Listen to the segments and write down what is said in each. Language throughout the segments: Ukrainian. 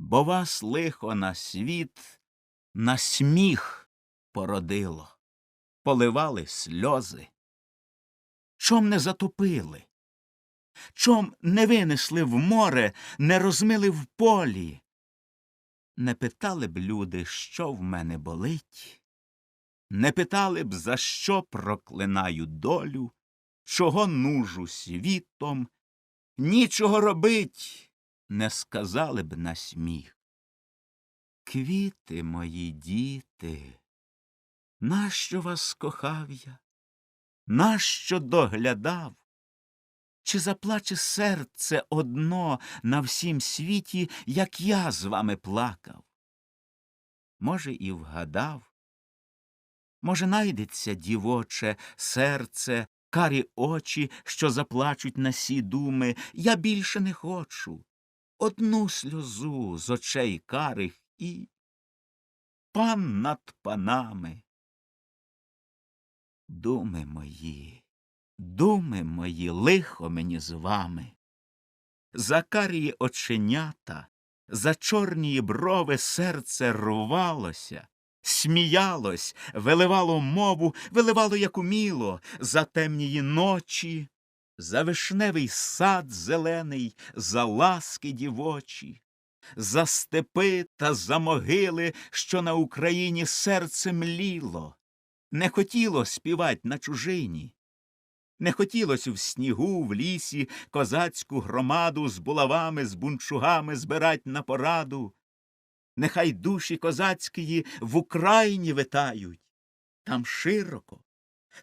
Бо вас лихо на світ, на сміх породило, поливали сльози. Чом не затопили? Чом не винесли в море, не розмили в полі? Не питали б люди, що в мене болить, не питали б, за що проклинаю долю, чого нужу світом, нічого робить, не сказали б на сміх. Квіти мої діти, нащо вас кохав я? Нащо доглядав? Чи заплаче серце одно на всім світі, як я з вами плакав? Може, і вгадав, може, найдеться дівоче серце, карі очі, що заплачуть на сі думи, я більше не хочу. Одну сльозу з очей карих і пан над панами. Думи мої. Думи мої, лихо мені з вами. За карії оченята, за чорні брови серце рвалося, сміялось, виливало мову, виливало, як уміло, за темнії ночі, за вишневий сад зелений, за ласки дівочі, за степи та за могили, що на Україні серце мліло, не хотіло співать на чужині. Не хотілося в снігу, в лісі козацьку громаду з булавами, з бунчугами збирать на пораду. Нехай душі козацькії в Україні витають. Там широко,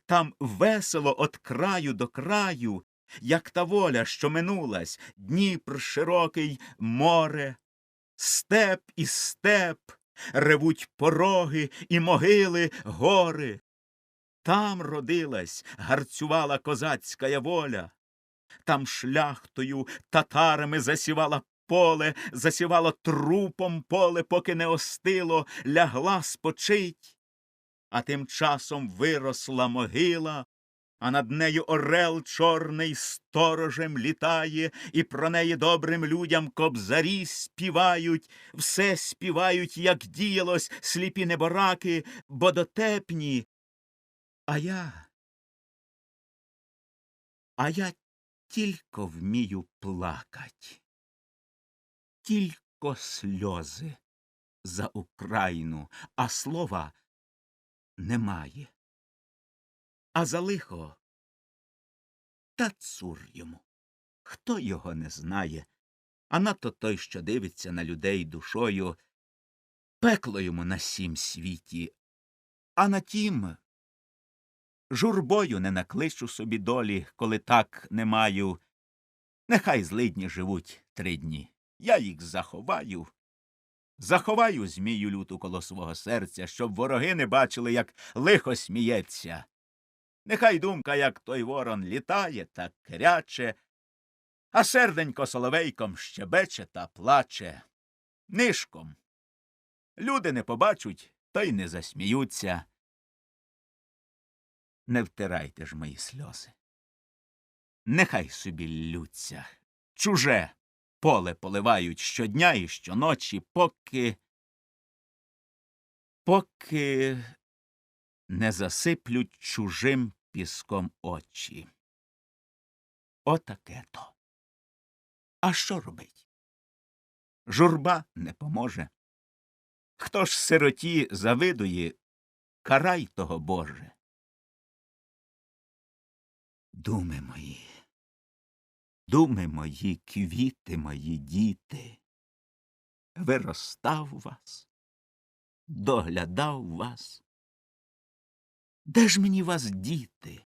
там весело от краю до краю, як та воля, що минулась, Дніпр широкий море, степ і степ, ревуть пороги і могили гори. Там родилась, гарцювала козацька воля, там шляхтою татарами засівала поле, засівала трупом поле, поки не остило, лягла спочить. А тим часом виросла могила, а над нею орел чорний сторожем літає, і про неї добрим людям кобзарі співають, все співають, як діялось сліпі небораки, бо дотепні. А я. А я тільки вмію плакать, тільки сльози за Україну, а слова немає. А за лихо та цур йому. Хто його не знає, а надто той, що дивиться на людей душою, пекло йому на сім світі, а на тім журбою не накличу собі долі, коли так не маю. Нехай злидні живуть три дні. Я їх заховаю. Заховаю змію люту коло свого серця, щоб вороги не бачили, як лихо сміється. Нехай думка, як той ворон, літає та кряче, а серденько соловейком щебече та плаче. Нишком. Люди не побачуть, то й не засміються. Не втирайте ж мої сльози. Нехай собі лються, чуже поле поливають щодня і щоночі, поки, поки не засиплють чужим піском очі. Отаке то. А що робить? Журба не поможе. Хто ж сироті завидує, карай того Боже. Думи мої, думи мої, квіти мої діти, виростав вас, доглядав вас. Де ж мені вас діти?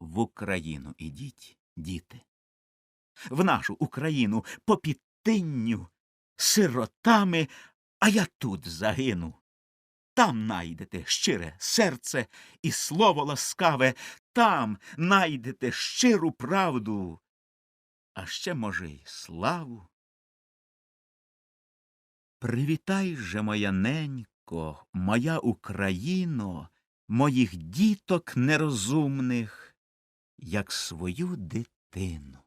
В Україну ідіть, діти. в нашу Україну по підтинню, сиротами, а я тут загину. Там найдете щире серце і слово ласкаве, там найдете щиру правду, а ще, може, й славу. Привітай же, моя ненько, моя Україно, моїх діток нерозумних, як свою дитину.